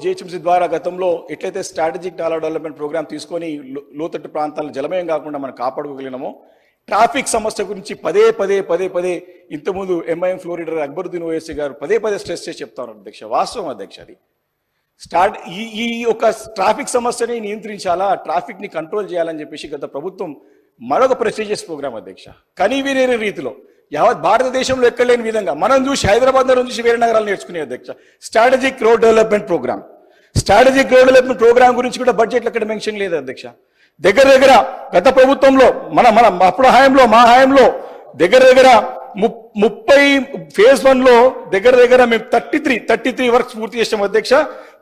GHMC ద్వారా గతంలో ఎట్లయితే స్ట్రాటజిక్ డాలర్ డెవలప్మెంట్ ప్రోగ్రామ్ తీసుకొని లోతట్టు ప్రాంతాలను జలమయం కాకుండా మనం కాపాడుకోగలిగినామో ట్రాఫిక్ సమస్య గురించి పదే పదే పదే పదే ఇంతకుముందు ఎంఐఎం ఫ్లోరిడర్ అక్బరుద్దీన్ ఓఎస్సీ గారు పదే పదే స్ట్రెస్ చేసి చెప్తారు అధ్యక్ష వాస్తవం అధ్యక్ష అది. స్టార్ట్ ఈ ఈ ఒక ట్రాఫిక్ సమస్యని నియంత్రించాలా ట్రాఫిక్ని కంట్రోల్ చేయాలని చెప్పేసి గత ప్రభుత్వం మరొక ప్రెస్టీజియస్ ప్రోగ్రామ్ అధ్యక్ష. కనీవినేని రీతిలో యావత్ భారతదేశంలో ఎక్కడలేని విధంగా మనం చూసి హైదరాబాద్ నుంచి చూసి వేరే నగరాలు నేర్చుకునే అధ్యక్ష. Strategic road development programme strategic road development programme గురించి కూడా బడ్జెట్లో అక్కడ మెన్షన్ లేదు అధ్యక్ష. దగ్గర దగ్గర గత ప్రభుత్వంలో మన మన అప్పుడు హాయంలో మా హాయంలో దగ్గర దగ్గర ము- ముప్పై ఫేజ్ వన్లో దగ్గర దగ్గర మేము thirty three thirty three works పూర్తి చేసాం అధ్యక్ష.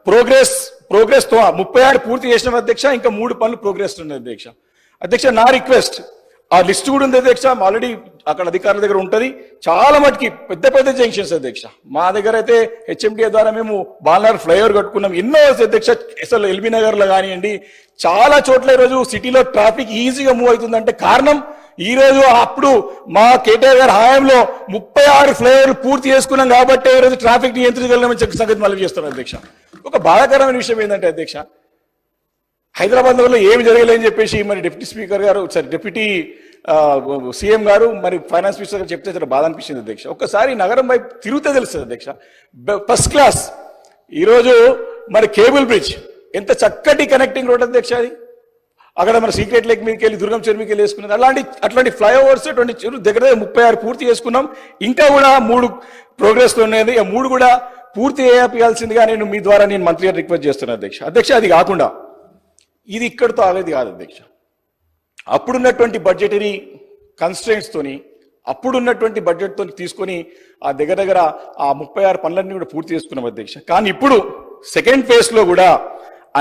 ప్రోగ్రెస్ ప్రోగ్రెస్తో ముప్పై ఆరు పూర్తి చేసిన అధ్యక్ష. ఇంకా మూడు పనులు ప్రోగ్రెస్ ఉన్నాయి అధ్యక్ష. అధ్యక్ష నా రిక్వెస్ట్ ఆ లిస్ట్ కూడా ఉంది అధ్యక్ష. ఆల్రెడీ అక్కడ అధికారుల దగ్గర ఉంటుంది. చాలా మటుకి పెద్ద పెద్ద జంక్షన్స్ అధ్యక్ష. మా దగ్గర అయితే హెచ్ఎండిఏ ద్వారా మేము బాలనగర్ ఫ్లైఓవర్ కట్టుకున్నాం. ఎన్నో అధ్యక్ష అసలు ఎల్బీ నగర్లో కానివ్వండి చాలా చోట్ల ఈరోజు సిటీలో ట్రాఫిక్ ఈజీగా మూవ్ అవుతుందంటే కారణం ఈ రోజు అప్పుడు మా కేటీఆర్ గారి హయాంలో ముప్పై ఆరు ఫ్లైఓవర్లు పూర్తి చేసుకున్నాం కాబట్టి ఈ రోజు ట్రాఫిక్ నియంత్రించగలమని చెప్పి సంగతి మళ్ళీ చేస్తున్నారు అధ్యక్ష. ఒక బాధాకరమైన విషయం ఏంటంటే అధ్యక్ష హైదరాబాద్లో ఏమి జరగలేని చెప్పేసి మరి డిప్యూటీ స్పీకర్ గారు సారీ డిప్యూటీ సీఎం గారు మరి ఫైనాన్స్ మినిస్టర్ గారు చెప్తే చాలా బాధ అనిపించింది అధ్యక్ష. ఒక్కసారి నగరం వైపు తిరుగుతే తెలుస్తుంది అధ్యక్ష. First class. ఈరోజు మరి కేబుల్ బ్రిడ్జ్. ఎంత చక్కటి కనెక్టింగ్ రోడ్ అధ్యక్ష అది. అక్కడ మన సీక్రెట్ లేక్ మీదకి వెళ్ళి దుర్గం చెరువుకి వెళ్ళి వేసుకున్నది అలాంటి అట్లాంటి ఫ్లైఓవర్స్ అటువంటి చెరువు దగ్గర దగ్గర ముప్పై ఆరు పూర్తి చేసుకున్నాం. ఇంకా కూడా మూడు ప్రోగ్రెస్లో ఉన్నది ఆ మూడు కూడా పూర్తి చేయాల్సిందిగా నేను మీ ద్వారా నేను మంత్రి గారు రిక్వెస్ట్ చేస్తున్నాను అధ్యక్ష. అధ్యక్ష అది కాకుండా ఇది ఇక్కడితో ఆగేది కాదు అధ్యక్ష. అప్పుడున్నటువంటి బడ్జెటరీ కన్స్ట్రెంట్స్తోని అప్పుడున్నటువంటి బడ్జెట్తో తీసుకొని ఆ దగ్గర దగ్గర ఆ ముప్పై ఆరు పనులన్నీ కూడా పూర్తి చేసుకున్నాం అధ్యక్ష. కానీ ఇప్పుడు సెకండ్ ఫేజ్లో కూడా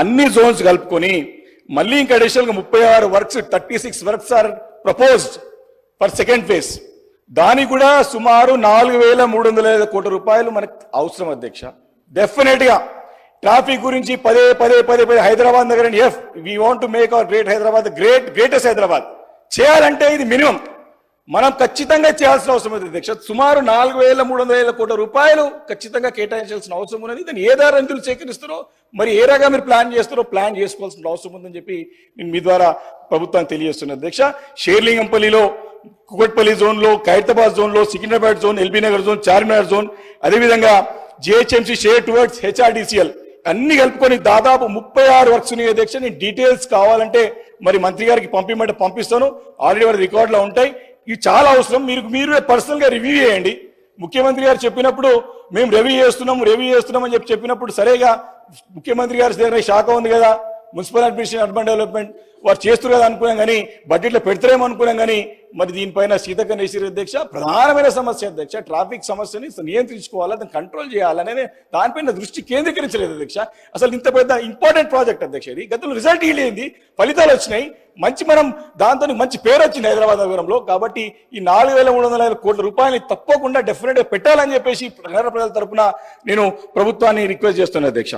అన్ని జోన్స్ కలుపుకొని మళ్ళీ ఇంకా అడిషనల్గా ముప్పై ఆరు works thirty six works are proposed for second phase దానికి కూడా సుమారు నాలుగు వేల మూడు వందల ఐదు కోట్ల రూపాయలు మనకు అవసరం అధ్యక్ష. డెఫినెట్గా ట్రాఫిక్ గురించి పదే పదే పదే పదే హైదరాబాద్ నగరం if we want to make our great Hyderabad great greatest Hyderabad. చేయాలంటే ఇది మినిమం. మనం ఖచ్చితంగా చేయాల్సిన అవసరం ఉంది అధ్యక్ష సుమారు నాలుగు వేల మూడు వందల వేల కోట్ల రూపాయలు ఖచ్చితంగా కేటాయించాల్సిన అవసరం ఉన్నది. దాన్ని ఏ దారి సేకరిస్తారో మరి ఏ రకంగా మీరు ప్లాన్ చేస్తారో ప్లాన్ చేసుకోవాల్సిన అవసరం ఉందని చెప్పి నేను మీ ద్వారా ప్రభుత్వాన్ని తెలియజేస్తున్నా. అధ్యక్ష షేర్లింగంపల్లిలో కుకట్పల్లి జోన్లో ఖైరతాబాద్ జోన్లో Secunderabad zone LB Nagar zone Charminar zone అదేవిధంగా జిహెచ్ఎంసీ షేర్ టువర్డ్స్ హెచ్ఆర్డిసిఎల్. అన్ని కలుపుకొని దాదాపు ముప్పై ఆరు వర్క్స్ ఉన్నాయి అధ్యక్ష. నేను డీటెయిల్స్ కావాలంటే మరి మంత్రి గారికి పంపిమంటే పంపిస్తాను. ఆల్రెడీ వారి రికార్డులో ఉంటాయి. ఇవి చాలా అవసరం. మీరు మీరు పర్సనల్గా రివ్యూ చేయండి. ముఖ్యమంత్రి గారు చెప్పినప్పుడు మేము రివ్యూ చేస్తున్నాం రివ్యూ చేస్తున్నాం అని చెప్పి చెప్పినప్పుడు సరేగా ముఖ్యమంత్రి గారి దగ్గర శాఖ ఉంది కదా. మున్సిపల్ అడ్మినిస్ట్రేషన్ అర్బన్ డెవలప్మెంట్ వారు చేస్తారు కదా అనుకున్నాం కానీ బడ్జెట్లో పెడతారేమో అనుకున్నాం కానీ మరి దీనిపైన సీతక్క నేసిరి అధ్యక్ష ప్రధానమైన సమస్య అధ్యక్ష ట్రాఫిక్ సమస్యని నియంత్రించుకోవాలా దాన్ని కంట్రోల్ చేయాలనే దానిపైన దృష్టి కేంద్రీకరించలేదు అధ్యక్ష. అసలు ఇంత పెద్ద ఇంపార్టెంట్ ప్రాజెక్ట్ అధ్యక్ష ఇది. గతంలో రిజల్ట్ ఇలేంది ఫలితాలు వచ్చినాయి. మంచి మనం దాంతో మంచి పేరు వచ్చింది హైదరాబాద్ నగరంలో. కాబట్టి ఈ నాలుగు వేల మూడు వందల ఐదు కోట్ల రూపాయలని తప్పకుండా డెఫినెట్గా పెట్టాలని చెప్పేసి నగర ప్రజల తరఫున నేను ప్రభుత్వాన్ని రిక్వెస్ట్ చేస్తున్నాను అధ్యక్ష.